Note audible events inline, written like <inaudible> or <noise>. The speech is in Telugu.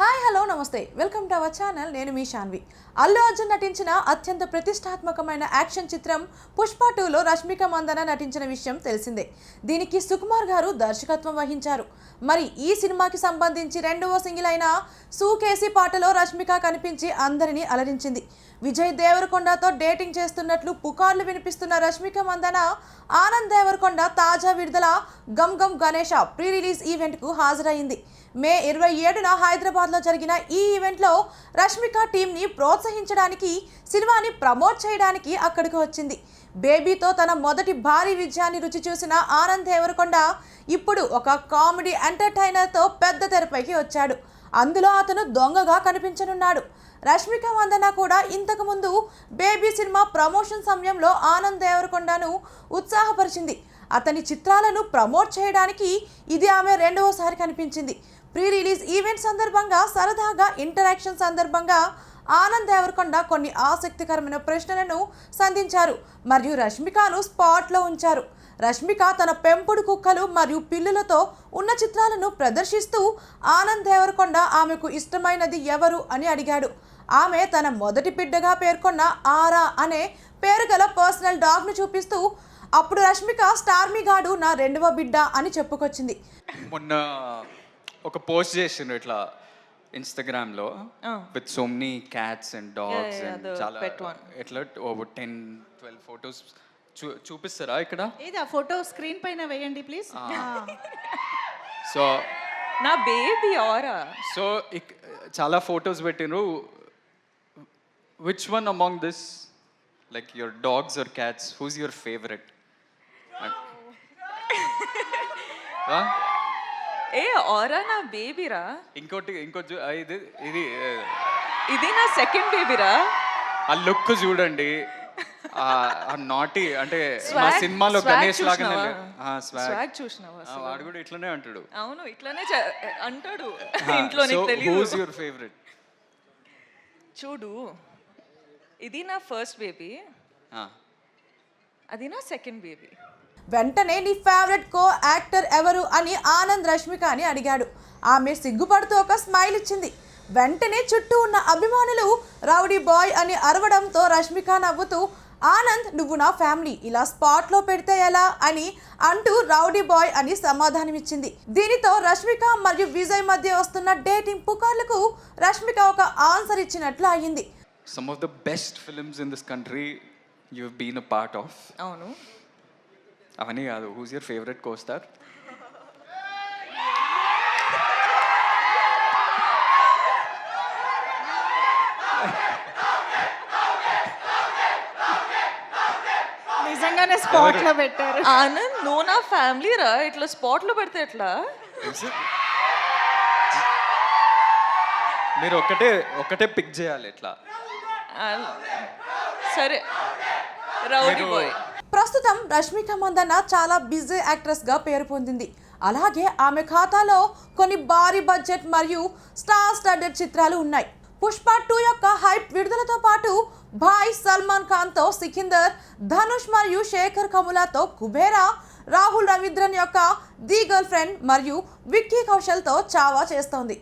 హాయ్ హలో నమస్తే. Welcome to our channel. నేను మీ షాన్వి. అల్లు అర్జున్ నటించిన అత్యంత ప్రతిష్టాత్మకమైన యాక్షన్ చిత్రం పుష్ప టూలో రష్మిక మందన నటించిన విషయం తెలిసిందే. దీనికి సుకుమార్ గారు దర్శకత్వం వహించారు. మరి ఈ సినిమాకి సంబంధించి రెండవ సింగిల్ అయిన సూకేసి పాటలో రష్మిక కనిపించి అందరినీ అలరించింది. విజయ్ దేవరకొండతో డేటింగ్ చేస్తున్నట్లు పుకార్లు వినిపిస్తున్న రష్మిక మందన ఆనంద్ దేవరకొండ తాజా విడుదల gum gum Ganesha pre release ఈవెంట్కు హాజరైంది మే ఇరవై ఏడున హైదరాబాద్ హైదరాబాద్లో జరిగిన ఈ ఈవెంట్లో రష్మిక టీంని ప్రోత్సహించడానికి సినిమాని ప్రమోట్ చేయడానికి అక్కడికి వచ్చింది. బేబీతో తన మొదటి భారీ విజయాన్ని రుచి చూసిన ఆనంద్ దేవరకొండ ఇప్పుడు ఒక కామెడీ ఎంటర్టైనర్తో పెద్ద తెరపైకి వచ్చాడు. అందులో అతను దొంగగా కనిపించనున్నాడు. రష్మిక వందన కూడా ఇంతకుముందు బేబీ సినిమా ప్రమోషన్ సమయంలో ఆనంద్ దేవరకొండను ఉత్సాహపరిచింది. అతని చిత్రాలను ప్రమోట్ చేయడానికి ఇది ఆమె రెండవసారి కనిపించింది. ప్రీ రిలీజ్ ఈవెంట్ సందర్భంగా సరదాగా ఇంటరాక్షన్ సందర్భంగా ఆనంద్ దేవరకొండ కొన్ని ఆసక్తికరమైన ప్రశ్నలను సంధించారు మరియు రష్మికను స్పాట్లో ఉంచారు. రష్మిక తన పెంపుడు కుక్కలు మరియు పిల్లులతో ఉన్న చిత్రాలను ప్రదర్శిస్తూ ఆనంద్ దేవరకొండ ఆమెకు ఇష్టమైనది ఎవరు అని అడిగాడు. ఆమె తన మొదటి బిడ్డగా పేర్కొన్న ఆరా అనే పేరు గల పర్సనల్ డాగ్ను చూపిస్తూ అప్పుడు రష్మిక స్టార్మీ గాడు నా రెండవ బిడ్డ అని చెప్పుకొచ్చింది. మొన్న ఒక పోస్ట్ చేసిండ్రు ఇట్లా ఇన్స్టాగ్రామ్లో with so many cats and dogs and చాలా. ఎట్లా ఓవర్ టెన్ ట్వెల్వ్ ఫొటోస్ చూపిస్తారా ఇక్కడ? ఏది ఆ ఫోటో స్క్రీన్ పైన వేయండి ప్లీజ్? <laughs> సో నా బేబీ ఆరా. సో చాలా ఫొటోస్ పెట్టిండ్రు. Which one among this like your dogs or cats whose your favourite ఏ ఆరా నా బేబీరా ఇంకోటి ఆ, ఇది ఇది ఇది నా సెకండ్ బేబీరా ఆ లుక్ చూడండి. ఆ నాటి అంటే మా సినిమాలో గణేష్ లాగానే. స్వాగ్ చూసినావా? వాడు కూడా ఇట్లనే అంటాడు. అవును ఇట్లానే అంటాడు. <laughs> ఇంట్లో హూస్ యువర్ ఫేవరెట్ చూడు ఇది నా ఫస్ట్ బేబీ అది నా సెకండ్ బేబీ వెంటనే నీ ఫేవరెట్ కో యాక్టర్ ఎవరు అని ఆనంద్ రష్మిక అని అడిగాడు. ఆమె సిగ్గుపడుతూ ఒక స్మైల్ ఇచ్చింది. వెంటనే చుట్టూ ఉన్న అభిమానులు రౌడీ బాయ్ అని అరవడంతో రష్మిక నవ్వుతూ ఆనంద్ నువ్వు నా ఫ్యామిలీ ఇలా స్పాట్లో పెడితే ఎలా? అని అంటూ రౌడీ బాయ్ అని సమాధానమిచ్చింది. దీనితో రష్మిక మరియు విజయ్ మధ్య వస్తున్న డేటింగ్ పుకార్లకు రష్మిక ఒక ఆన్సర్ ఇచ్చినట్లు అయ్యింది. Some of the best films in this country you been a part of అవును. అవన్నీ కాదు. హూస్ యువర్ ఫేవరెట్ కోస్టార్ నిజంగానే స్పాట్లో పెట్టారు. ఆనంద్ నువ్వు నా ఫ్యామిలీ రా. ఇట్లా స్పాట్లో పెడితే ఎట్లా? మీరు ఒకటే ఒకటే పిక్ చేయాలి ఇట్లా. సరే. రౌడీ బాయ్ ప్రస్తుతం రష్మిక మందన్న చాలా బిజీ యాక్ట్రెస్గా పేరు పొందింది. అలాగే ఆమె ఖాతాలో కొన్ని భారీ బడ్జెట్ మరియు స్టార్ స్టార్డెడ్ చిత్రాలు ఉన్నాయి. పుష్ప టూ యొక్క హైప్ విడుదలతో పాటు భాయ్ సల్మాన్ ఖాన్తో సికిందర్ ధనుష్ మరియు శేఖర్ కములాతో కుబేరా రాహుల్ రవీంద్రన్ యొక్క ది గర్ల్ ఫ్రెండ్ మరియు విక్కీ కౌశల్తో చావా చేస్తోంది.